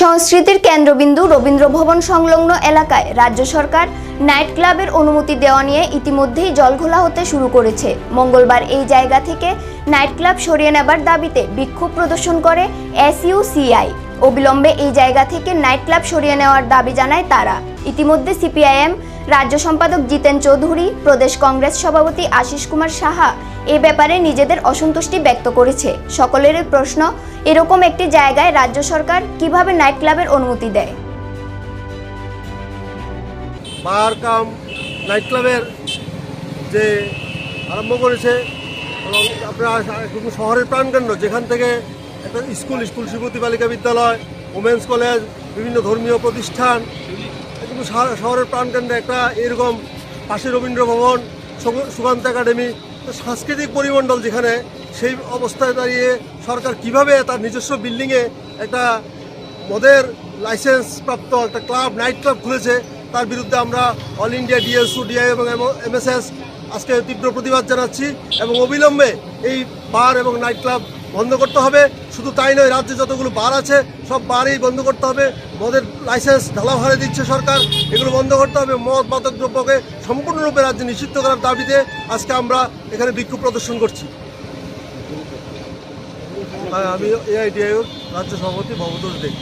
সংস্কৃতির কেন্দ্রবিন্দু রবীন্দ্র ভবন সংলগ্ন এলাকায় রাজ্য সরকার নাইট ক্লাবের অনুমতি দেওয়া নিয়ে ইতিমধ্যেই জলঘোলা হতে শুরু করেছে। মঙ্গলবার এই জায়গা থেকে নাইট ক্লাব সরিয়ে নেবার দাবিতে বিক্ষোভ প্রদর্শন করে এসইউসিআই। অবিলম্বে এই জায়গা থেকে নাইট ক্লাব সরিয়ে নেওয়ার দাবি জানায় তারা। ইতিমধ্যে সিপিআইএম রাজ্য সম্পাদক জিতেন চৌধুরী, প্রদেশ কংগ্রেস সভাপতি আশিস কুমার সাহা এ ব্যাপারে নিজেদের অসন্তুষ্টি ব্যক্ত করেছে। সকলেরই প্রশ্ন, এরকম একটি জায়গায় রাজ্য সরকার কীভাবে নাইট ক্লাবের অনুমতি দেয়? বার কাম নাইট ক্লাবের যে আরম্ভ করেছে এবং আপনার শহরের প্রাণকেন্দ্র, যেখান থেকে একটা স্কুল স্কুল শ্রীমতী বালিকা বিদ্যালয় ওমেন্স কলেজ বিভিন্ন ধর্মীয় প্রতিষ্ঠান শহর- শহরের প্রাণকেন্দ্রে একটা এরকম পাশে রবীন্দ্র ভবন সুকান্ত একাডেমি সাংস্কৃতিক পরিমণ্ডল যেখানে সেই অবস্থায় দাঁড়িয়ে সরকার কীভাবে তার নিজস্ব বিল্ডিংয়ে একটা মদের লাইসেন্স প্রাপ্ত একটা ক্লাব, নাইট ক্লাব খুলেছে, তার বিরুদ্ধে আমরা অল ইন্ডিয়া ডিএসউ ডিআই এবং এমএসএস আজকে তীব্র প্রতিবাদ জানাচ্ছি এবং অবিলম্বে এই বার এবং নাইট ক্লাব বন্ধ করতে হবে। শুধু তাই নয়, রাজ্যে যতগুলো বার আছে, সব বারই বন্ধ করতে হবে। মদের লাইসেন্স ঢালা ভাড়ে দিচ্ছে সরকার। এগুলো বন্ধ করতে হবে। মদ, মাদক দ্রব্যকে সম্পূর্ণরূপে রাজ্যে নিষিদ্ধ করার দাবিতে আজকে আমরা এখানে বিক্ষোভ প্রদর্শন করছি। আমি এআইডিআই রাজ্য সভাপতি ভবতোষ দেব